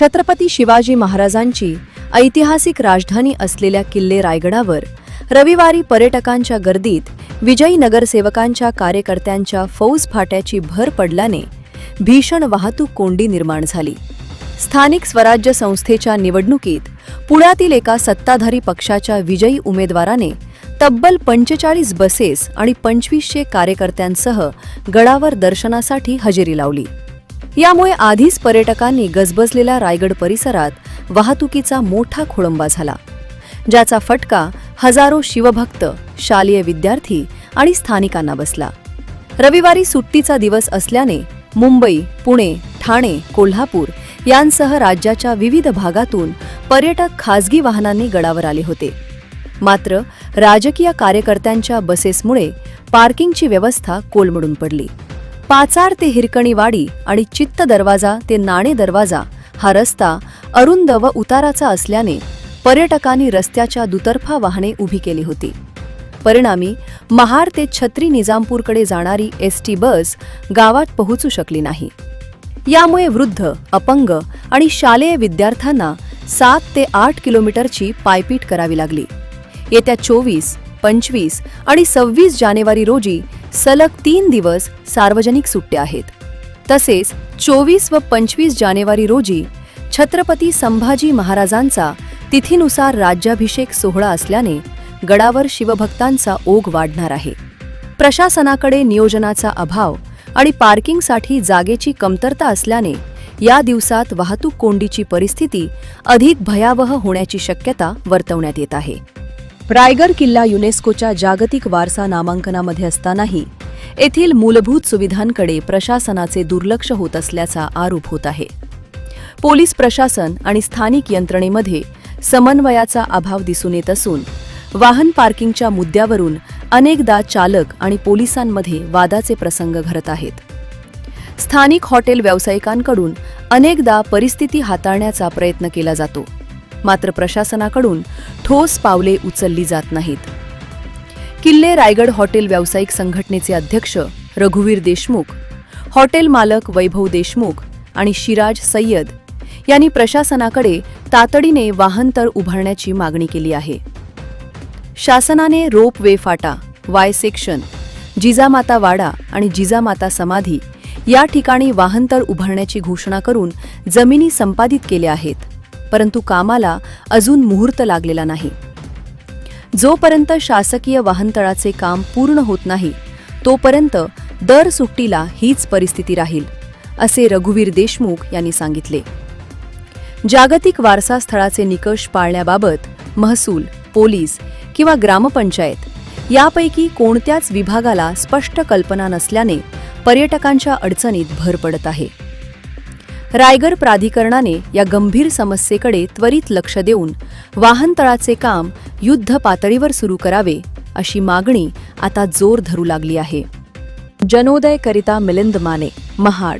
छत्रपती शिवाजी महाराजांची ऐतिहासिक राजधानी असलेल्या किल्ले रायगडावर रविवारी पर्यटकांच्या गर्दीत विजयी नगरसेवकांच्या कार्यकर्त्यांच्या फौज फाट्याची भर पडल्याने भीषण वाहतूक कोंडी निर्माण झाली. स्थानिक स्वराज्य संस्थेच्या निवडणुकीत पुण्यातील एका सत्ताधारी पक्षाच्या विजयी उमेदवाराने तब्बल पंचेचाळीस बसेस आणि पंचवीसशे कार्यकर्त्यांसह गडावर दर्शनासाठी हजेरी लावली. यामुळे आधीच पर्यटकांनी गजबजलेल्या रायगड परिसरात वाहतुकीचा मोठा खोळंबा झाला ज्याचा फटका हजारो शिवभक्त शालेय विद्यार्थी आणि स्थानिकांना बसला. रविवारी सुट्टीचा दिवस असल्याने मुंबई पुणे ठाणे कोल्हापूर यांसह राज्याच्या विविध भागातून पर्यटक खासगी वाहनांनी गडावर आले होते. मात्र राजकीय कार्यकर्त्यांच्या बसेसमुळे पार्किंगची व्यवस्था कोलमडून पडली. पाचार ते हिरकणीवाडी आणि चित्त दरवाजा ते नाणे दरवाजा हा रस्ता अरुंद व उताराचा असल्याने पर्यटकांनी रस्त्याच्या दुतर्फा वाहने उभी केली होती. परिणामी महार ते छत्री निजामपूरकडे जाणारी एस टी बस गावात पोहोचू शकली नाही. यामुळे वृद्ध अपंग आणि शालेय विद्यार्थ्यांना सात ते आठ किलोमीटरची पायपीट करावी लागली. येत्या चोवीस पंचवीस आणि सव्वीस जानेवारी रोजी सलग तीन दिवस सार्वजनिक सुट्ट्या आहेत. तसेच चोवीस व पंचवीस जानेवारी रोजी छत्रपती संभाजी महाराजांचा तिथीनुसार राज्याभिषेक सोहळा असल्याने गडावर शिवभक्तांचा ओघ वाढणार आहे. प्रशासनाकडे नियोजनाचा अभाव आणि पार्किंगसाठी जागेची कमतरता असल्याने या दिवसात वाहतूक कोंडीची परिस्थिती अधिक भयावह होण्याची शक्यता वर्तवण्यात येत आहे. रायगड किल्ला युनेस्कोच्या जागतिक वारसा नामांकनामध्ये असतानाही येथील मूलभूत सुविधांकडे प्रशासनाचे दुर्लक्ष होत असल्याचा आरोप होत आहे. पोलीस प्रशासन आणि स्थानिक यंत्रणेमध्ये समन्वयाचा अभाव दिसून येत असून वाहन पार्किंगच्या मुद्द्यावरून अनेकदा चालक आणि पोलिसांमध्ये वादाचे प्रसंग घडत आहेत. स्थानिक हॉटेल व्यावसायिकांकडून अनेकदा परिस्थिती हाताळण्याचा प्रयत्न केला जातो. मात्र प्रशासनाकडून ठोस पावले उचलली जात नाहीत. किल्ले रायगड हॉटेल व्यावसायिक संघटनेचे अध्यक्ष रघुवीर देशमुख हॉटेल मालक वैभव देशमुख आणि शिराज सय्यद यांनी प्रशासनाकडे तातडीने वाहनतळ उभारण्याची मागणी केली आहे. शासनाने रोप वे फाटा वाय सेक्शन जिजामाता वाडा आणि जिजामाता समाधी या ठिकाणी वाहनतळ उभारण्याची घोषणा करून जमिनी संपादित केल्या आहेत. परंतु कामाला अजून मुहूर्त लागलेला नाही. जोपर्यंत शासकीय वाहनतळाचे काम पूर्ण होत नाही तोपर्यंत दर सुट्टीला हीच परिस्थिती राहील असे रघुवीर देशमुख यांनी सांगितले. जागतिक वारसा स्थळाचे निकष पाळण्याबाबत महसूल पोलीस किंवा ग्रामपंचायत यापैकी कोणत्याच विभागाला स्पष्ट कल्पना नसल्याने पर्यटकांच्या अडचणीत भर पडत आहे. रायगड प्राधिकरणाने या गंभीर समस्येकडे त्वरित लक्ष देऊन वाहनतळाचे काम युद्ध पातळीवर सुरू करावे अशी मागणी आता जोर धरू लागली आहे. जनोदय करिता मिलिंद माने महाड.